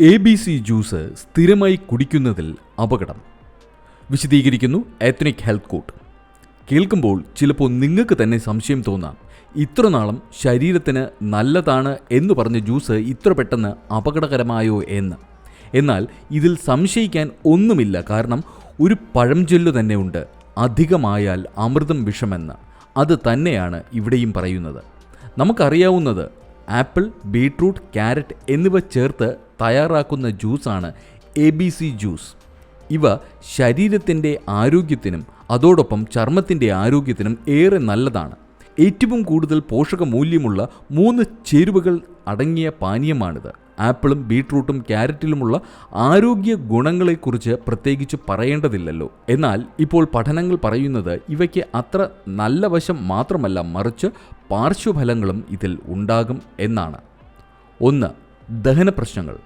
A B C juice സ്ഥിരമായി കുടിക്കുന്നതിൽ അപകടം. വിശദീകരിക്കുന്നു എത്നിക് ഹെൽത്ത് കോട്ട് കേൾക്കുമ്പോൾ ചിലപ്പോൾ നിങ്ങൾക്ക് തന്നെ സംശയം തോന്നാം ഇത്ര നാളും ശരീരത്തിന് നല്ലതാണ് എന്ന് പറഞ്ഞ ജ്യൂസ് ഇത്ര പെട്ടെന്ന് അപകടകരമായോ എന്ന്. എന്നാൽ ഇതിൽ സംശയിക്കാൻ ഒന്നുമില്ല കാരണം ഒരു പഴംചൊല്ലു തന്നെ ഉണ്ട് അധികമായാൽ അമൃതം വിഷമെന്ന്. അത് തന്നെയാണ് ഇവിടെയും പറയുന്നത്. നമുക്കറിയാവുന്നത് ആപ്പിൾ ബീട്രൂട്ട് ക്യാരറ്റ് എന്നിവ ചേർത്ത് തയ്യാറാക്കുന്ന ജ്യൂസാണ് എ ബി സി ജ്യൂസ്. ഇവ ശരീരത്തിന്റെ ആരോഗ്യത്തിനും അതോടൊപ്പം ചർമ്മത്തിന്റെ ആരോഗ്യത്തിനും ഏറെ നല്ലതാണ്. ഏറ്റവും കൂടുതൽ പോഷക മൂല്യമുള്ള മൂന്ന് ചേരുവകൾ അടങ്ങിയ പാനീയമാണിത്. ആപ്പിളും ബീട്രൂട്ടും ക്യാരറ്റിലുമുള്ള ആരോഗ്യ ഗുണങ്ങളെക്കുറിച്ച് പ്രത്യേകിച്ച് പറയേണ്ടതില്ലല്ലോ. എന്നാൽ ഇപ്പോൾ പഠനങ്ങൾ പറയുന്നത് ഇവയ്ക്ക് അത്ര നല്ല വശം മാത്രമല്ല മറിച്ച് പാർശ്വഫലങ്ങളും ഇതിൽ ഉണ്ടാകും എന്നാണ്. ഒന്ന് ദഹന പ്രശ്നങ്ങൾ.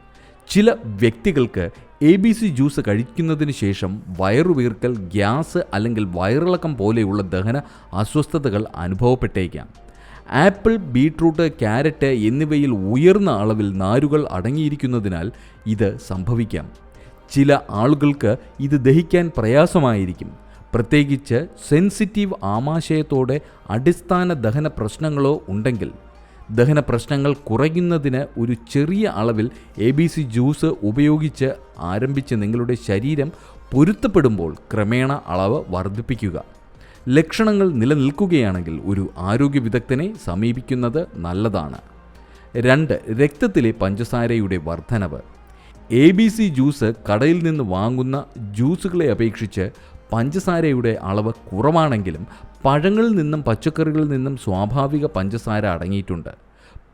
ചില വ്യക്തികൾക്ക് എ ബി സി ജ്യൂസ് കഴിക്കുന്നതിന് ശേഷം വയറുവീർക്കൽ ഗ്യാസ് അല്ലെങ്കിൽ വയറിളക്കം പോലെയുള്ള ദഹന അസ്വസ്ഥതകൾ അനുഭവപ്പെട്ടേക്കാം. ആപ്പിൾ ബീട്രൂട്ട് ക്യാരറ്റ് എന്നിവയിൽ ഉയർന്ന അളവിൽ നാരുകൾ അടങ്ങിയിരിക്കുന്നതിനാൽ ഇത് സംഭവിക്കാം. ചില ആളുകൾക്ക് ഇത് ദഹിക്കാൻ പ്രയാസമായിരിക്കും. പ്രത്യേകിച്ച് സെൻസിറ്റീവ് ആമാശയത്തോടെ അടിസ്ഥാന ദഹന പ്രശ്നങ്ങളോ ഉണ്ടെങ്കിൽ. ദഹന പ്രശ്നങ്ങൾ കുറയ്ക്കുന്നതിന് ഒരു ചെറിയ അളവിൽ എ ബി സി ജ്യൂസ് ഉപയോഗിച്ച് ആരംഭിച്ച് നിങ്ങളുടെ ശരീരം പൊരുത്തപ്പെടുമ്പോൾ ക്രമേണ അളവ് വർദ്ധിപ്പിക്കുക. ലക്ഷണങ്ങൾ നിലനിൽക്കുകയാണെങ്കിൽ ഒരു ആരോഗ്യ വിദഗ്ധനെ സമീപിക്കുന്നത് നല്ലതാണ്. രണ്ട് രക്തത്തിലെ പഞ്ചസാരയുടെ വർധനവ്. എ ബി സി ജ്യൂസ് കടയിൽ നിന്ന് വാങ്ങുന്ന ജ്യൂസുകളെ അപേക്ഷിച്ച് പഞ്ചസാരയുടെ അളവ് കുറവാണെങ്കിലും പഴങ്ങളിൽ നിന്നും പച്ചക്കറികളിൽ നിന്നും സ്വാഭാവിക പഞ്ചസാര അടങ്ങിയിട്ടുണ്ട്.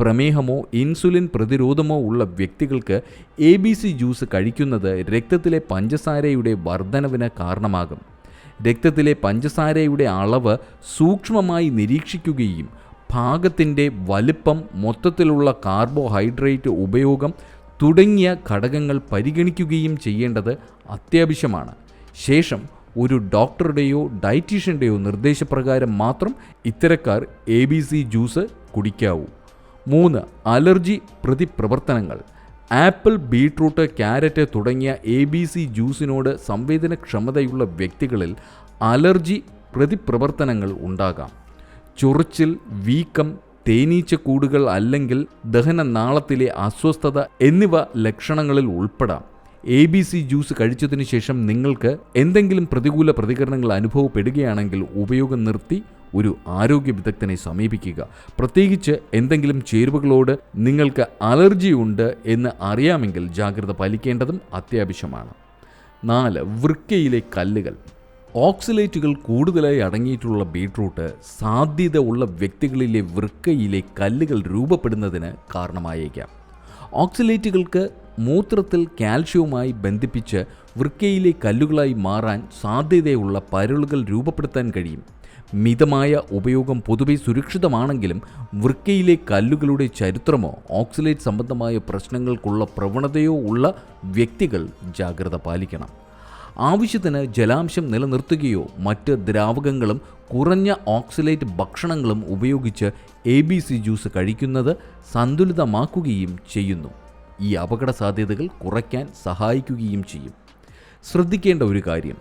പ്രമേഹമോ ഇൻസുലിൻ പ്രതിരോധമോ ഉള്ള വ്യക്തികൾക്ക് എ ബി സി ജ്യൂസ് കഴിക്കുന്നത് രക്തത്തിലെ പഞ്ചസാരയുടെ വർധനവിന് കാരണമാകും. രക്തത്തിലെ പഞ്ചസാരയുടെ അളവ് സൂക്ഷ്മമായി നിരീക്ഷിക്കുകയും ഭാഗത്തിന്റെ വലിപ്പം മൊത്തത്തിലുള്ള കാർബോഹൈഡ്രേറ്റ് ഉപയോഗം തുടങ്ങിയ ഘടകങ്ങൾ പരിഗണിക്കുകയും ചെയ്യേണ്ടത് അത്യാവശ്യമാണ്. ശേഷം ഒരു ഡോക്ടറുടെയോ ഡയറ്റീഷ്യന്റെയോ നിർദ്ദേശപ്രകാരം മാത്രം ഇത്തരക്കാർ എ ബി സി ജ്യൂസ് കുടിക്കാവൂ. മൂന്ന് അലർജി പ്രതിപ്രവർത്തനങ്ങൾ. ആപ്പിൾ ബീട്രൂട്ട് ക്യാരറ്റ് തുടങ്ങിയ എ ബി സി ജ്യൂസിനോട് സംവേദനക്ഷമതയുള്ള വ്യക്തികളിൽ അലർജി പ്രതിപ്രവർത്തനങ്ങൾ ഉണ്ടാകാം. ചൊറിച്ചിൽ വീക്കം തേനീച്ചക്കൂടുകൾ അല്ലെങ്കിൽ ദഹനനാളത്തിലെ അസ്വസ്ഥത എന്നിവ ലക്ഷണങ്ങളിൽ ഉൾപ്പെടാം. എ ബി സി ജ്യൂസ് കഴിച്ചതിന് ശേഷം നിങ്ങൾക്ക് എന്തെങ്കിലും പ്രതികൂല പ്രതികരണങ്ങൾ അനുഭവപ്പെടുകയാണെങ്കിൽ ഉപയോഗം നിർത്തി ഒരു ആരോഗ്യ വിദഗ്ധനെ സമീപിക്കുക. പ്രത്യേകിച്ച് എന്തെങ്കിലും ചേരുവകളോട് നിങ്ങൾക്ക് അലർജി ഉണ്ട് എന്ന് അറിയാമെങ്കിൽ ജാഗ്രത പാലിക്കേണ്ടതും അത്യാവശ്യമാണ്. നാല് വൃക്കയിലെ കല്ലുകൾ. ഓക്സിലേറ്റുകൾ കൂടുതലായി അടങ്ങിയിട്ടുള്ള ബീട്രൂട്ട് സാധ്യത ഉള്ള വ്യക്തികളിലെ വൃക്കയിലെ കല്ലുകൾ രൂപപ്പെടുന്നതിന് കാരണമായേക്കാം. ഓക്സിലേറ്റുകൾക്ക് മൂത്രത്തിൽ കാൽഷ്യവുമായി ബന്ധിപ്പിച്ച് വൃക്കയിലെ കല്ലുകളായി മാറാൻ സാധ്യതയുള്ള പരലുകൾ രൂപപ്പെടുത്താൻ കഴിയും. മിതമായ ഉപയോഗം പൊതുവെ സുരക്ഷിതമാണെങ്കിലും വൃക്കയിലെ കല്ലുകളുടെ ചരിത്രമോ ഓക്സിലേറ്റ് സംബന്ധമായ പ്രശ്നങ്ങൾക്കുള്ള പ്രവണതയോ ഉള്ള വ്യക്തികൾ ജാഗ്രത പാലിക്കണം. ആവശ്യത്തിന് ജലാംശം നിലനിർത്തുകയോ മറ്റ് ദ്രാവകങ്ങളും കുറഞ്ഞ ഓക്സിലേറ്റ് ഭക്ഷണങ്ങളും ഉപയോഗിച്ച് എ ബി സി ജ്യൂസ് കഴിക്കുന്നത് സന്തുലിതമാക്കുകയും ചെയ്യുന്നു. ഈ അപകട സാധ്യതകൾ കുറയ്ക്കാൻ സഹായിക്കുകയും ചെയ്യും. ശ്രദ്ധിക്കേണ്ട ഒരു കാര്യം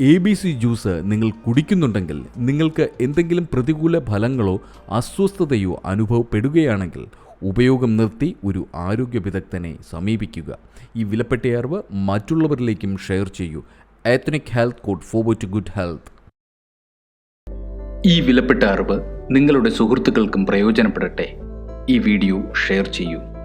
എ ബി സി ജ്യൂസ് നിങ്ങൾ കുടിക്കുന്നുണ്ടെങ്കിൽ നിങ്ങൾക്ക് എന്തെങ്കിലും പ്രതികൂല ഫലങ്ങളോ അസ്വസ്ഥതയോ അനുഭവപ്പെടുകയാണെങ്കിൽ ഉപയോഗം നിർത്തി ഒരു ആരോഗ്യ വിദഗ്ധനെ സമീപിക്കുക. ഈ വിലപ്പെട്ട അറിവ് മറ്റുള്ളവരിലേക്കും ഷെയർ ചെയ്യൂ. Ethnic health code forward to good health ഈ വിലപ്പെട്ട അറിവ് നിങ്ങളുടെ സുഹൃത്തുക്കൾക്കും പ്രയോജനപ്പെടട്ടെ. ഈ വീഡിയോ ഷെയർ ചെയ്യൂ.